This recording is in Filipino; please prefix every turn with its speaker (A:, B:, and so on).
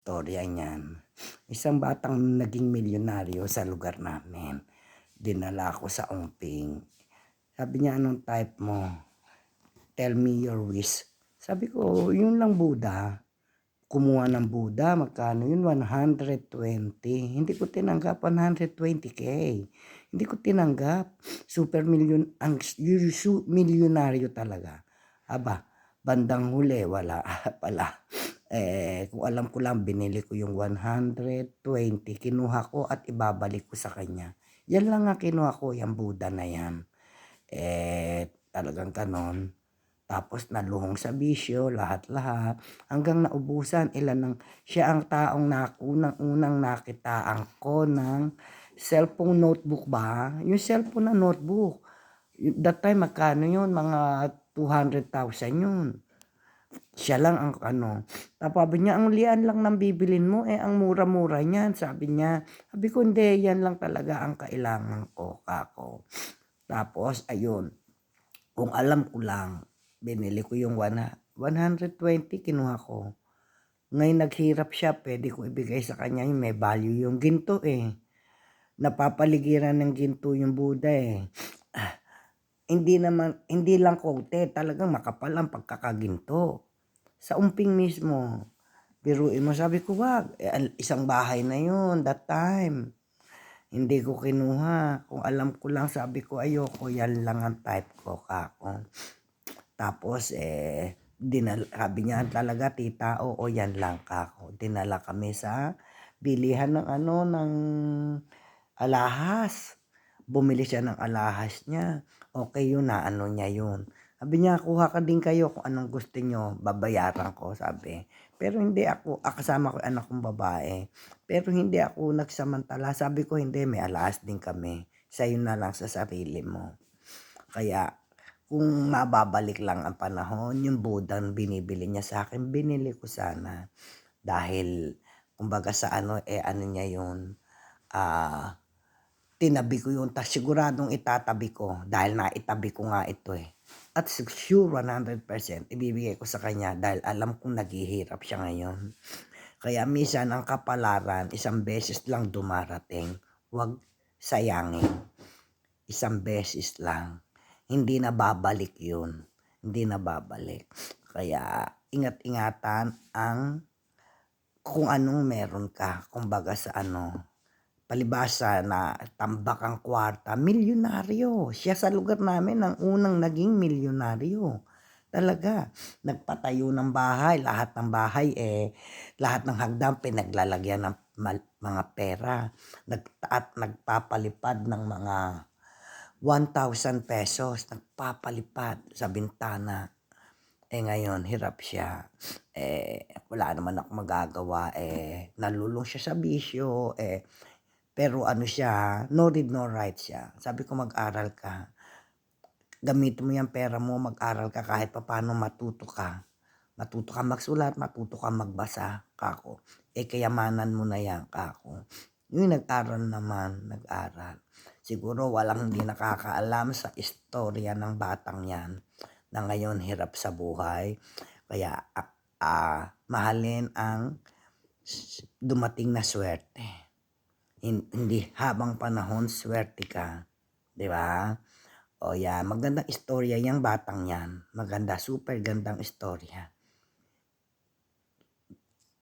A: Istorya niyan. Isang batang naging milyonaryo sa lugar namin. Dinala ko sa umping. Sabi niya, anong type mo? Tell me your wish. Sabi ko, yun lang Buddha. Kumuha ng Buddha, magkano yun? 120. Hindi ko tinanggap 120k. Hindi ko tinanggap. Super milyon, ang milyonaryo talaga. Aba, bandang huli, wala pala. Eh, kung alam ko lang, binili ko yung 120, kinuha ko at ibabalik ko sa kanya. Yan lang nga kinuha ko, yung Buddha na yan. Eh, talagang kanon. Tapos naluhong sa bisyo, lahat-lahat. Hanggang naubusan, ilan ng, siya ang taong na, unang-unang nakitaan ko ng cellphone notebook ba? Yung cellphone na notebook. That time, magkano yun? Mga 200,000 yun. Siya lang ang ano. Tapos sabi niya, ang lian lang ng bibilin mo, eh ang mura-mura niyan. Sabi niya, sabi ko, hindi, yan lang talaga ang kailangan ko, kako. Tapos, ayun, kung alam ko lang, binili ko yung wana- 120, kinuha ko. Ngayon naghirap siya, pwede ko ibigay sa kanya yung may value yung ginto eh. Napapaligiran ng ginto yung Buddha eh. Ah, hindi naman, hindi lang kote, talagang makapal ang pagkakaginto. Sa umping mismo, biruin mo, sabi ko, wag, eh, isang bahay na yun, that time. Hindi ko kinuha. Kung alam ko lang, sabi ko, ayoko, yan lang ang type ko, kako. Tapos, eh, dinala, sabi niya talaga, tita, oo, yan lang, kako. Dinala kami sa bilihan ng ano, ng alahas. Bumili siya ng alahas niya. Okay yun na, ano niya yun. Sabi niya, kuha ka din kayo kung anong gusto niyo, babayaran ko, sabi. Pero hindi ako, ah, kasama ko anak kong babae. Pero hindi ako nagsamantala. Sabi ko, hindi, may alahas din kami. Sa'yo na lang sa sarili mo. Kaya, kung mababalik lang ang panahon, yung budang binibili niya sa akin, binili ko sana. Dahil, kumbaga sa ano, eh ano niya yun, ah, tinabi ko yun, tas siguradong itatabi ko, dahil naitabi ko nga ito eh. At sure 100% ibibigay ko sa kanya dahil alam kong naghihirap siya ngayon. Kaya minsan ang kapalaran, isang beses lang dumarating, huwag sayangin. Isang beses lang. Hindi na babalik yun. Hindi na babalik. Kaya ingat-ingatan ang kung anong meron ka. Kumbaga sa ano, palibasa na tambak ang kwarta, milyonaryo. Siya sa lugar namin ang unang naging milyonaryo. Talaga, nagpatayo ng bahay, lahat ng bahay eh, lahat ng hagdan pinaglalagyan ng mga pera. Nag, at nagpapalipad ng mga 1,000 pesos, nagpapalipad sa bintana. Eh ngayon, hirap siya. Eh, wala naman ako magagawa. Eh, nalulong siya sa bisyo. Eh, pero ano siya, no read, no write siya. Sabi ko, mag-aral ka. Gamitin mo yung pera mo, mag-aral ka kahit paano matuto ka. Matuto ka magsulat, matuto ka magbasa, kako. Eh, kayamanan mo na yan, kako. Yung nag-aral naman, nag-aral. Siguro walang hindi nakakaalam sa istorya ng batang yan na ngayon hirap sa buhay. Kaya ah, ah, mahalin ang dumating na swerte. Hin- Hindi habang panahon swerte ka. 'Di ba? O yan, magandang istorya yung batang yan. Maganda, super gandang istorya.